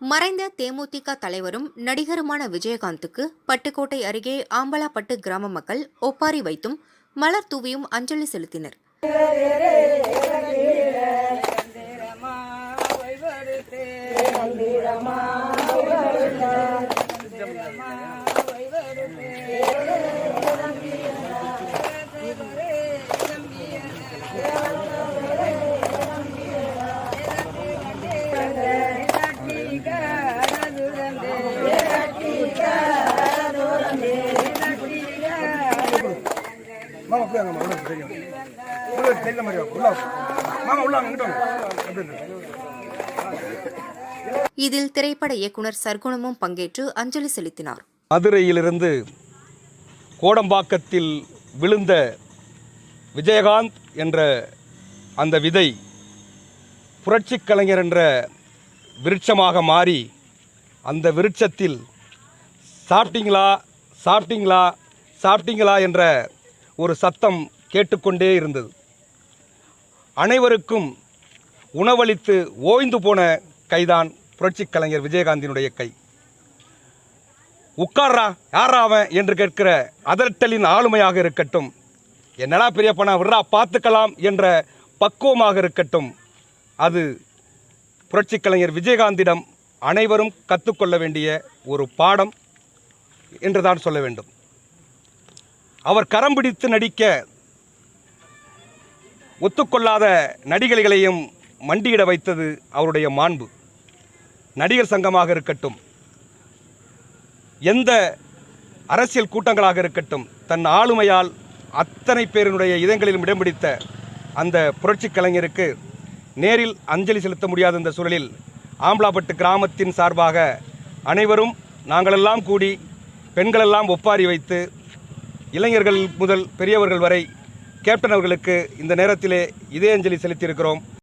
மறைந்த தேமுதிக தலைவரும் நடிகருமான விஜயகாந்துக்கு பட்டுக்கோட்டை அருகே ஆம்பலாப்பட்டு கிராம மக்கள் ஒப்பாரி வைத்தும் மலர் தூவியும் அஞ்சலி செலுத்தினர். மாமா போய் அங்கே உள்ள தெரியும் உள்ள தெரியல மாதிரி. உள்ள. மாமா உள்ள இருக்கு. இதில் திரைப்பட இயக்குனர் சர்க்குணமும் பங்கேற்று அஞ்சலி செலுத்தினார் மதுரையிலிருந்து கோடம்பாக்கத்தில் விழுந்த விஜயகாந்த் என்ற அந்த விதை புரட்சிக் கலைஞர் என்ற விருட்சமாக மாறி அந்த விருட்சத்தில் சாப்பிட்டீங்களா சாப்பிட்டீங்களா சாப்பிட்டீங்களா என்ற ஒரு சத்தம் கேட்டுக்கொண்டே இருந்தது. அனைவருக்கும் உணவளித்து ஓய்ந்து போன கைதான் புரட்சி கலைஞர் விஜயகாந்தினுடைய கை. உட்கார்றா யாரா அவன்? என்று கேட்கிற அதட்டலின் ஆளுமையாக இருக்கட்டும் என்னடா பெரியப்பனா விட்றா பார்த்துக்கலாம் என்ற பக்குவமாக இருக்கட்டும் அது புரட்சி கலைஞர் விஜயகாந்திடம் அனைவரும் கற்றுக்கொள்ள வேண்டிய ஒரு பாடம் என்று தான் சொல்ல வேண்டும். அவர் கரம் பிடித்து நடிக்க ஒத்துக்கொள்ளாத நடிகர்களையும் மண்டியிட வைத்தது அவருடைய மாண்பு. நடிகர் சங்கமாக இருக்கட்டும் எந்த அரசியல் கூட்டங்களாக இருக்கட்டும் தன் ஆளுமையால் அத்தனை பேரினுடைய இதயங்களிலும் இடம் பிடித்த அந்த புரட்சி கலைஞருக்கு நேரில் அஞ்சலி செலுத்த முடியாத இந்த சூழலில் ஆம்பலாப்பட்டு கிராமத்தின் சார்பாக அனைவரும் நாங்களெல்லாம் கூடி பெண்களெல்லாம் ஒப்பாரி வைத்து இளைஞர்கள் முதல் பெரியவர்கள் வரை கேப்டன் அவர்களுக்கு இந்த நேரத்திலே இதய அஞ்சலி செலுத்தியிருக்கிறோம்.